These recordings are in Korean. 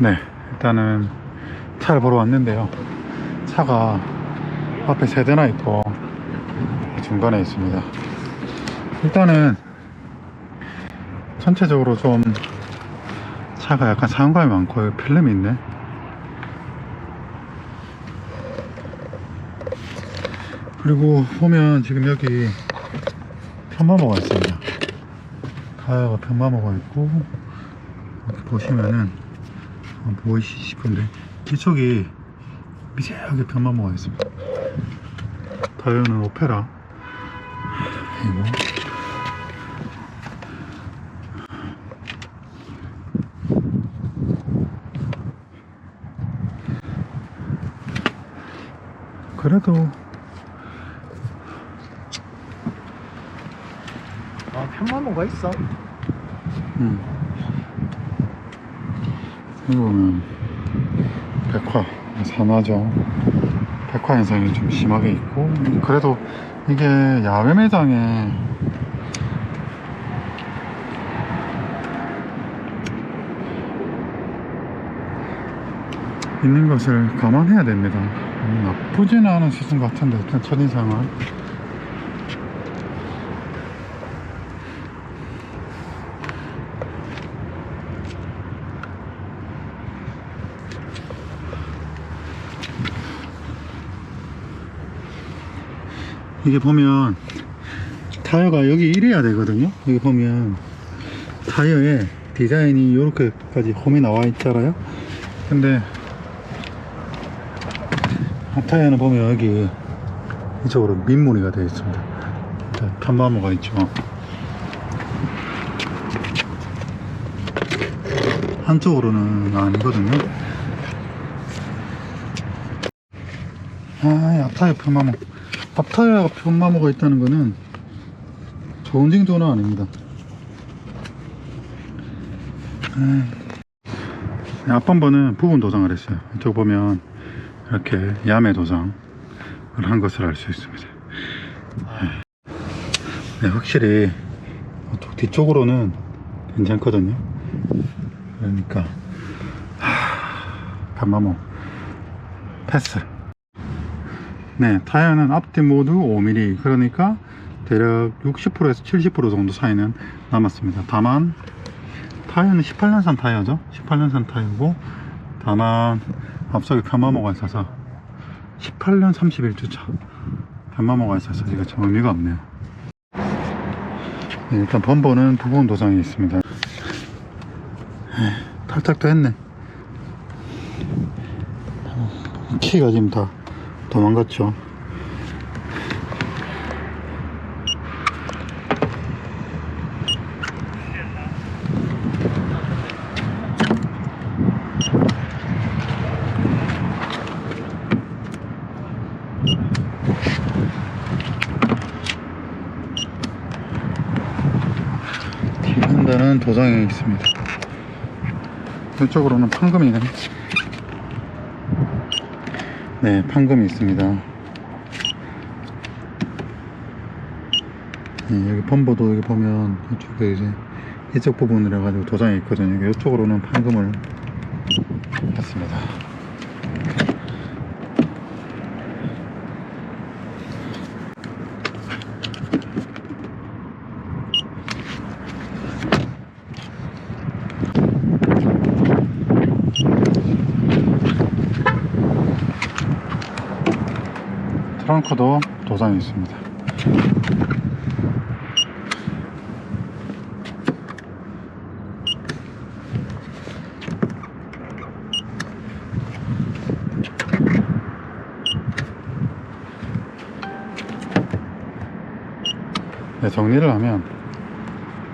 네, 일단은 차를 보러 왔는데요. 차가 앞에 세 대나 있고 중간에 있습니다. 일단은 전체적으로 좀 차가 약간 사용감이 많고 필름이 있네. 그리고 보면 지금 여기 편마모가 있습니다. 타이어가 편마모가 있고 이렇게 보시면은 어, 보이시 싶은데 뒤쪽이 미세하게 편마모가 있습니다 타이어는 오페라. 그리고 그래도 아 편마모가 있어. 음. 여기 보면 백화 산화죠 백화 현상이 좀 심하게 있고 그래도 이게 야외 매장에 있는 것을 감안해야 됩니다. 음, 나쁘지는 않은 시즌 같은데 첫인상은 이게 보면 타이어가 여기 이래야 되거든요. 여기 보면 타이어에 디자인이 이렇게까지 홈이 나와 있잖아요. 근데 앞 타이어는 보면 여기 이쪽으로 민무늬가 되어 있습니다. 편마모가 있죠. 한쪽으로는 아니거든요. 아 앞타이어 편마모 앞타이어가 편마모가 있다는 거는 좋은 정도는 아닙니다. 아, 앞범버는 부분 도장을 했어요. 이쪽 보면 이렇게 야매 도장을 한 것을 알 수 있습니다. 네, 확실히 뒤쪽으로는 괜찮거든요. 그러니까 하, 편마모 패스 네, 타이어는 앞뒤 모두 5mm. 그러니까 대략 60%에서 70% 정도 차이는 남았습니다. 다만 타이어는 18년산 타이어죠. 18년산 타이어고 다만 앞쪽에 편마모가 있어서 18년 31주차 편마모가 있어서 이거 좀 의미가 없네요. 네, 일단 범버는 부분 도장이 있습니다. 에이, 탈착도 했네. 키가 지금 다 도망갔죠. 디펜더는 도장이 있습니다. 이쪽으로는 판금이네. 네, 판금이 있습니다. 네, 여기 범버도 여기 보면 이쪽에 이제 이쪽 부분을 해가지고 도장이 있거든요. 이쪽으로는 판금을 했습니다. 트렁크도 도장이 있습니다. 네, 정리를 하면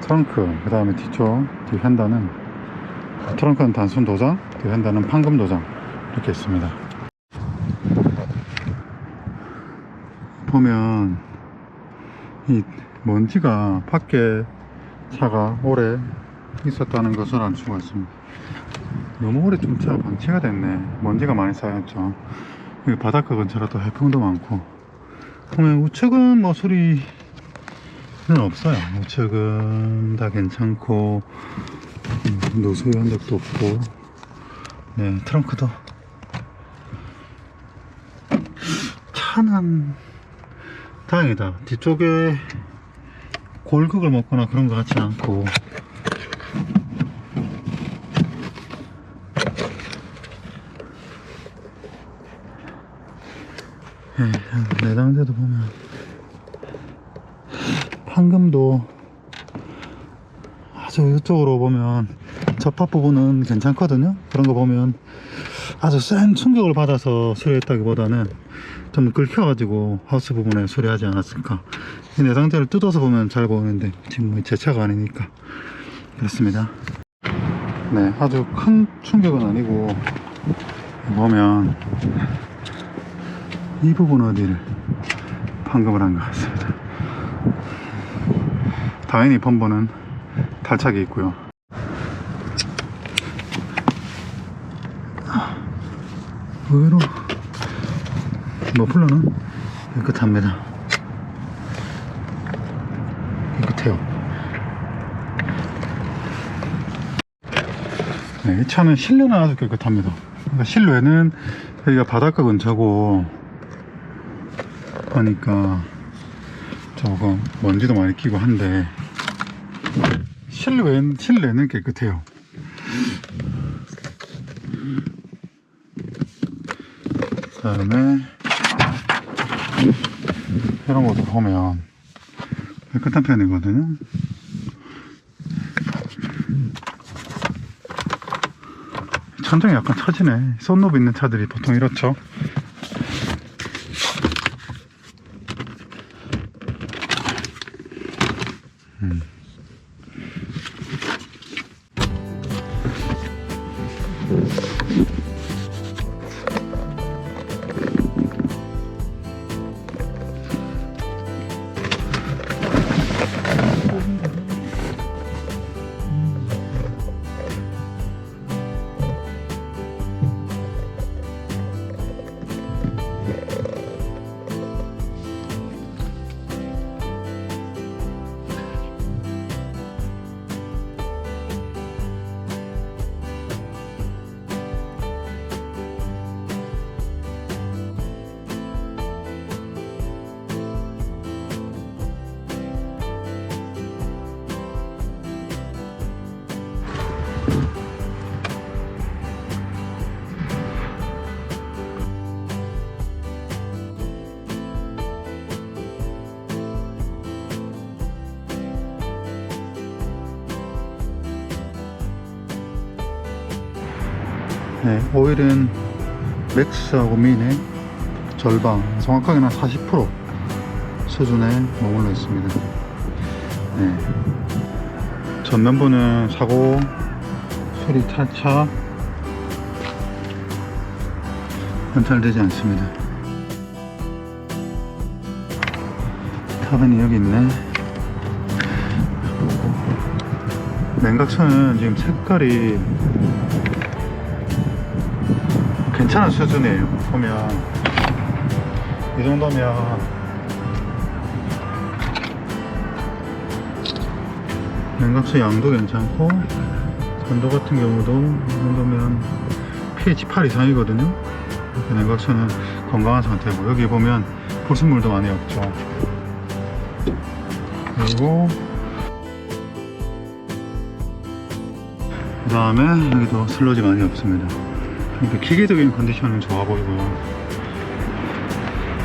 트렁크, 그 다음에 뒤쪽 뒤핸다는 트렁크는 단순 도장, 뒤핸다는 판금 도장 이렇게 있습니다. 보면 이 먼지가 밖에 차가 오래 있었다는 것을 알 수가 있습니다. 너무 오래 좀 차가 방치가 됐네. 먼지가 많이 쌓였죠. 여기 바닷가 근처라 또 해풍도 많고. 보면 우측은 뭐 소리는 없어요. 우측은 다 괜찮고, 음, 노소한 적도 없고, 네, 트렁크도. 차는 다행이다. 뒤쪽에 골극을 먹거나 그런 것 같진 않고. 예, 내장재도 보면 판금도 아주 이쪽으로 보면 접합 부분은 괜찮거든요. 그런 거 보면 아주 센 충격을 받아서 수리했다기보다는 좀 긁혀가지고 하우스 부분에 수리하지 않았을까. 이 내장재를 뜯어서 보면 잘 보이는데 지금 뭐제 차가 아니니까 그렇습니다. 네, 아주 큰 충격은 아니고 보면 이 부분 어디를 판금을 한 것 같습니다. 당연히 범버는 탈착이 있고요. 의외로 머플러는 깨끗합니다. 깨끗해요. 네, 이 차는 실내는 아주 깨끗합니다. 그러니까 실외는 여기가 바닷가 근처고 하니까 조금 먼지도 많이 끼고 한데 실내는, 실내는 깨끗해요. 그 다음에 이런 것도 보면 깨끗한 편이거든요. 천장이 약간 처지네. 썬노브 있는 차들이 보통 이렇죠. 네, 오일은 맥스하고 미의 절반, 정확하게는 한40% 수준에 머물러 있습니다. 네. 전면부는 사고, 수리 탈차, 관찰되지 않습니다. 타변이 여기 있네. 냉각선은 지금 색깔이 괜찮은 수준이에요. 보면 이 정도면 냉각수 양도 괜찮고 전도 같은 경우도 이 정도면 pH 8 이상이거든요. 냉각수는 건강한 상태고 여기 보면 불순물도 많이 없죠. 그리고 그 다음에 여기도 슬러지 많이 없습니다. 그러니까 기계적인 컨디션은 좋아 보이고요.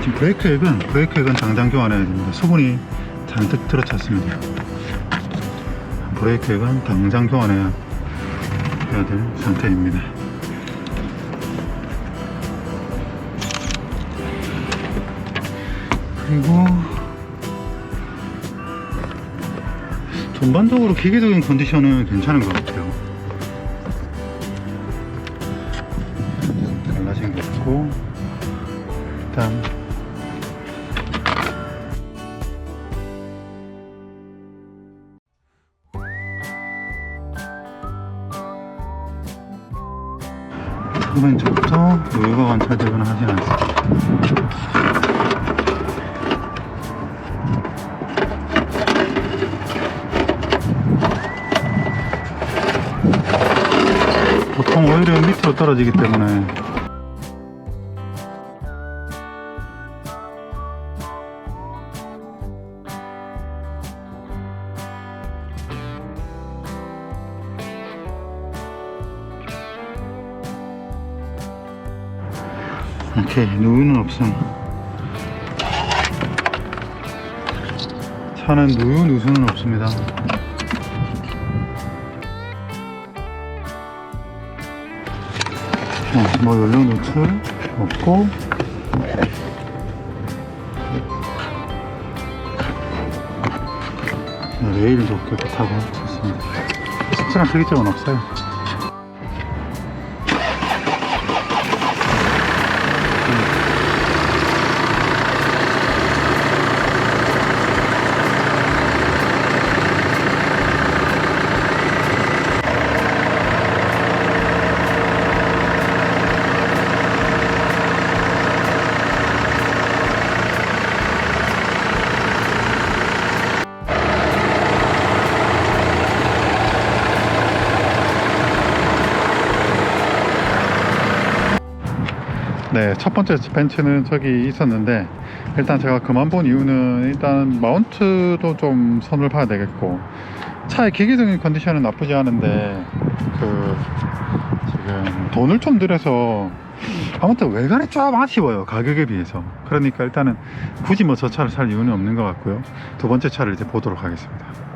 지금 브레이크 액은 브레이크 액은 당장 교환해야 됩니다. 수분이 잔뜩 들어찼습니다. 브레이크 액은 당장 교환해야 해야 될 상태입니다. 그리고 전반적으로 기계적인 컨디션은 괜찮은 것 같아요. 있고 일단 상당히부터 물가관 차지는 하지 않습니다. 보통 오히려 밑으로 떨어지기 때문에 오케이 누유는 없음. 차는 누유 누수는 없습니다. 어, 뭐 연료 노출 없고. 네, 레일도 깨끗하고 좋습니다. 특별한 특이점은 없어요 네, 첫 번째 벤츠는 저기 있었는데 일단 제가 그만 본 이유는 일단 마운트도 좀 선을 봐야 되겠고 차의 기계적인 컨디션은 나쁘지 않은데 그 지금 돈을 좀 들여서 아무튼 외관이 좀 아쉬워요 가격에 비해서. 그러니까 일단은 굳이 뭐 저 차를 살 이유는 없는 것 같고요. 두 번째 차를 이제 보도록 하겠습니다